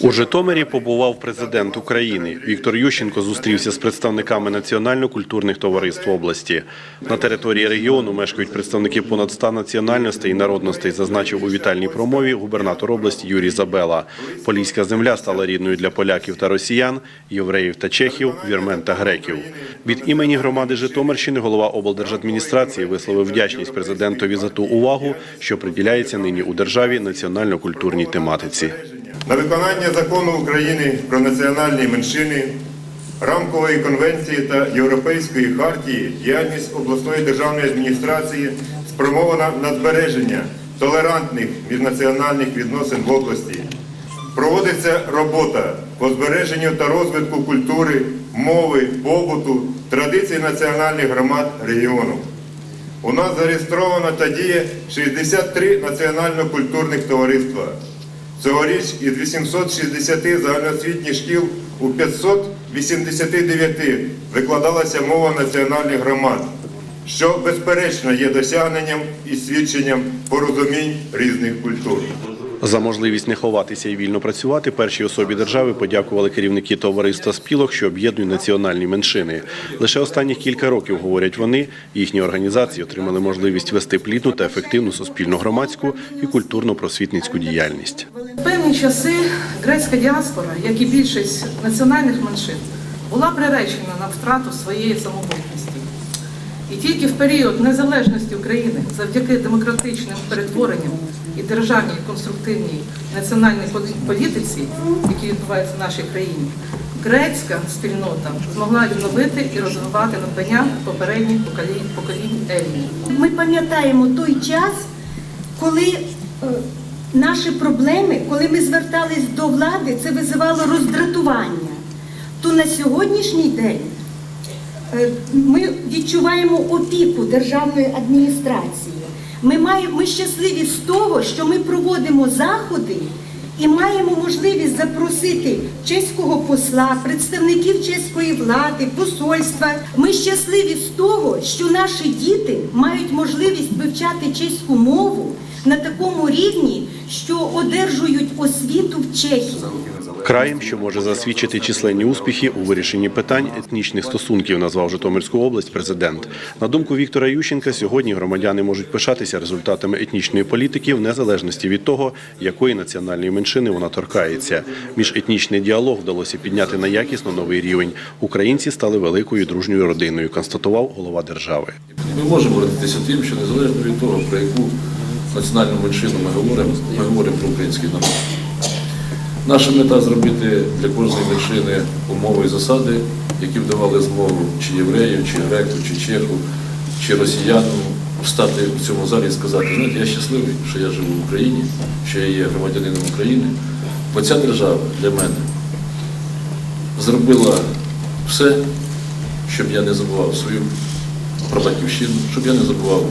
У Житомирі побував президент України. Віктор Ющенко зустрівся з представниками національно-культурних товариств області. На території регіону мешкають представники понад 100 національностей і народностей, зазначив у вітальній промові губернатор області Юрій Забела. Поліська земля стала рідною для поляків та росіян, євреїв та чехів, вірмен та греків. Від імені громади Житомирщини голова облдержадміністрації висловив вдячність президентові за ту увагу, що приділяється нині у державі національно-культурній тематиці. На виконання закону України про національні меншини, рамкової конвенції та Європейської хартії діяльність обласної державної адміністрації спрямована на збереження толерантних міжнаціональних відносин в області. Проводиться робота по збереженню та розвитку культури, мови, побуту, традицій національних громад регіону. У нас зареєстровано та діє 63 національно-культурних товариства. Цьогоріч із 860 загальноосвітніх шкіл у 589 викладалася мова національних громад, що безперечно є досягненням і свідченням порозумінь різних культур. За можливість не ховатися і вільно працювати першій особі держави подякували керівники товариства спілок, що об'єднують національні меншини. Лише останніх кілька років, говорять вони, їхні організації отримали можливість вести плідну та ефективну суспільну громадську і культурно-просвітницьку діяльність. Певні часи грецька діаспора, як і більшість національних меншин, була приречена на втрату своєї самобутності. І тільки в період незалежності України, завдяки демократичним перетворенням і державній конструктивній національній політиці, які відбуваються в нашій країні, грецька спільнота змогла відновити і розвивати надбання попередніх поколінь, поколінь елінів. Ми пам'ятаємо той час, коли е, наші проблеми, коли ми звертались до влади, це визивало роздратування. То на сьогоднішній день е, ми відчуваємо опіку державної адміністрації. Ми, маємо, ми щасливі з того, що ми проводимо заходи і маємо можливість запросити чеського посла, представників чеської влади, посольства. Ми щасливі з того, що наші діти мають можливість вивчати чеську мову на такому рівні, що одержують освіту в Чехії. Краєм, що може засвідчити численні успіхи у вирішенні питань етнічних стосунків, назвав Житомирську область президент. На думку Віктора Ющенка, сьогодні громадяни можуть пишатися результатами етнічної політики в незалежності від того, якої національної меншини вона торкається. Міжетнічний діалог вдалося підняти на якісно новий рівень. Українці стали великою дружньою родиною, констатував голова держави. Ми можемо гордитися тим, що незалежно від того, про яку національну меншину ми говоримо, ми говоримо про український народ. Наша мета зробити для кожної меншини умови і засади, які б давали змогу чи єврею, чи греку, чи чеху, чи росіяну встати в цьому залі і сказати, знаєте, я щасливий, що я живу в Україні, що я є громадянином України, бо ця держава для мене зробила все, щоб я не забував свою про батьківщину, щоб я не забував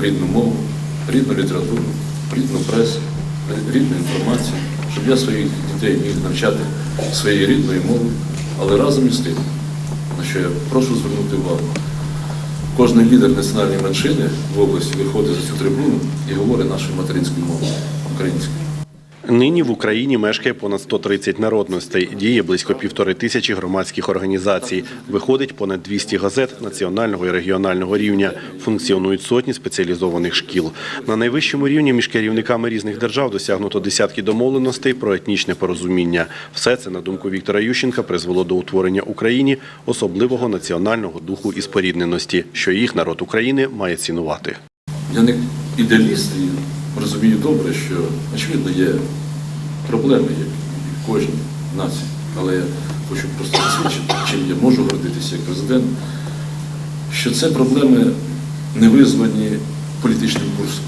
рідну мову, рідну літературу, рідну пресу, рідну інформацію, щоб я своїх дітей міг навчати своєю рідною мовою, але разом із тим, на що я прошу звернути увагу. Кожен лідер національної меншини в області виходить за цю трибуну і говорить нашою материнською мовою українською. Нині в Україні мешкає понад 130 народностей, діє близько півтори тисячі громадських організацій. Виходить понад 200 газет національного і регіонального рівня. Функціонують сотні спеціалізованих шкіл. На найвищому рівні між керівниками різних держав досягнуто десятки домовленостей про етнічне порозуміння. Все це, на думку Віктора Ющенка, призвело до утворення Україні особливого національного духу і спорідненості, що їх народ України має цінувати. Я не ідеаліст розумію добре, що очевидно є проблеми, як і в кожній нації. Але я хочу просто засвідчити, чим я можу гордитися як президент, що це проблеми не визвані політичним курсом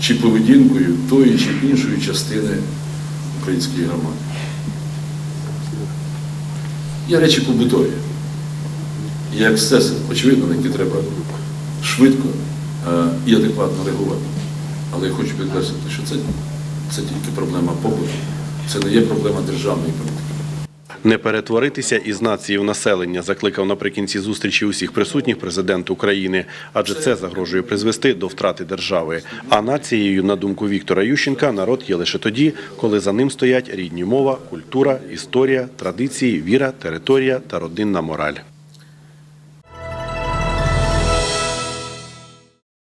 чи поведінкою тої чи іншої частини української громади. Є речі побутові, є ексцеси, очевидно, на які треба швидко е, і адекватно реагувати. Але я хочу підкреслити, що це, це тільки проблема побуту, це не є проблема державної політики. Не перетворитися із нації в населення, закликав наприкінці зустрічі усіх присутніх президент України, адже це загрожує призвести до втрати держави. А нацією, на думку Віктора Ющенка, народ є лише тоді, коли за ним стоять рідні мова, культура, історія, традиції, віра, територія та родинна мораль.